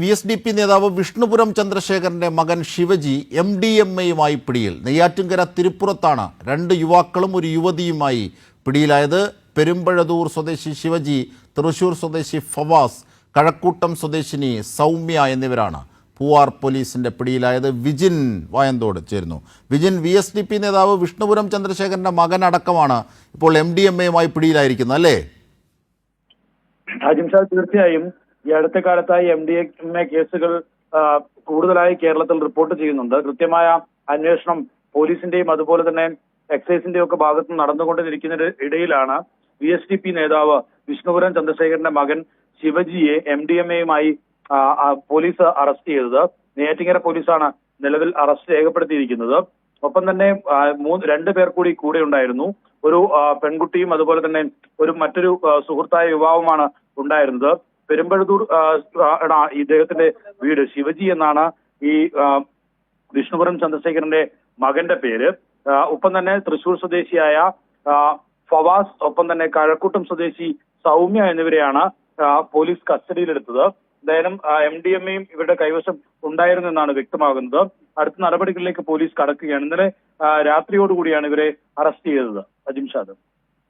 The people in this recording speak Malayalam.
വി എസ് ഡി പി നേതാവ് വിഷ്ണുപുരം ചന്ദ്രശേഖരന്റെ മകൻ ശിവജി എം ഡി എം എയുമായി പിടിയിൽ. നെയ്യാറ്റിൻകര തിരുപ്പുറത്താണ് രണ്ട് യുവാക്കളും ഒരു യുവതിയുമായി പിടിയിലായത്. പെരുമ്പഴതൂർ സ്വദേശി ശിവജി തൃശൂർ സ്വദേശി ഫവാസ് കഴക്കൂട്ടം സ്വദേശിനി സൗമ്യ എന്നിവരാണ് പൂവാർ പോലീസിന്റെ പിടിയിലായത്. വിജിൻ വായന്തോട് ചേരുന്നു. Vijin V S D P നേതാവ് വിഷ്ണുപുരം ചന്ദ്രശേഖരന്റെ മകനടക്കമാണ് ഇപ്പോൾ എം ഡി എം എയുമായി പിടിയിലായിരിക്കുന്നത് അല്ലേ? തീർച്ചയായും ഈ അടുത്ത കാലത്തായി എം ഡി എം എ കേസുകൾ കൂടുതലായി കേരളത്തിൽ റിപ്പോർട്ട് ചെയ്യുന്നുണ്ട്. കൃത്യമായ അന്വേഷണം പോലീസിന്റെയും അതുപോലെ തന്നെ എക്സൈസിന്റെയും ഒക്കെ ഭാഗത്ത് നടന്നുകൊണ്ടിരിക്കുന്ന ഇടയിലാണ് വി എസ് ഡി പി നേതാവ് വിഷ്ണുപുരം ചന്ദ്രശേഖരന്റെ മകൻ ശിവജിയെ എം ഡി എം എയുമായി പോലീസ് അറസ്റ്റ് ചെയ്തത്. നെയ്യാറ്റിങ്ങര പോലീസാണ് നിലവിൽ അറസ്റ്റ് രേഖപ്പെടുത്തിയിരിക്കുന്നത്. ഒപ്പം തന്നെ മൂന്ന് രണ്ടു പേർ കൂടി കൂടെ ഉണ്ടായിരുന്നു. ഒരു പെൺകുട്ടിയും അതുപോലെ തന്നെ ഒരു മറ്റൊരു സുഹൃത്തായ യുവാവുമാണ് ഉണ്ടായിരുന്നത്. പെരുമ്പഴത്തൂർ ഇദ്ദേഹത്തിന്റെ വീട് ശിവജി എന്നാണ്. ഈ വിഷ്ണുപുരം ചന്ദ്രശേഖരന്റെ മകന്റെ പേര്. ഒപ്പം തന്നെ തൃശൂർ സ്വദേശിയായ ഫവാസ് ഒപ്പം തന്നെ കഴക്കൂട്ടം സ്വദേശി സൗമ്യ എന്നിവരെയാണ് പോലീസ് കസ്റ്റഡിയിലെടുത്തത്. എന്തായാലും എം ഡി എം എയും ഇവരുടെ കൈവശം ഉണ്ടായിരുന്നു എന്നാണ് വ്യക്തമാകുന്നത്. അടുത്ത നടപടികളിലേക്ക് പോലീസ് കടക്കുകയാണ്. ഇന്നലെ രാത്രിയോടുകൂടിയാണ് ഇവരെ അറസ്റ്റ് ചെയ്തത്. അജിംഷാദ്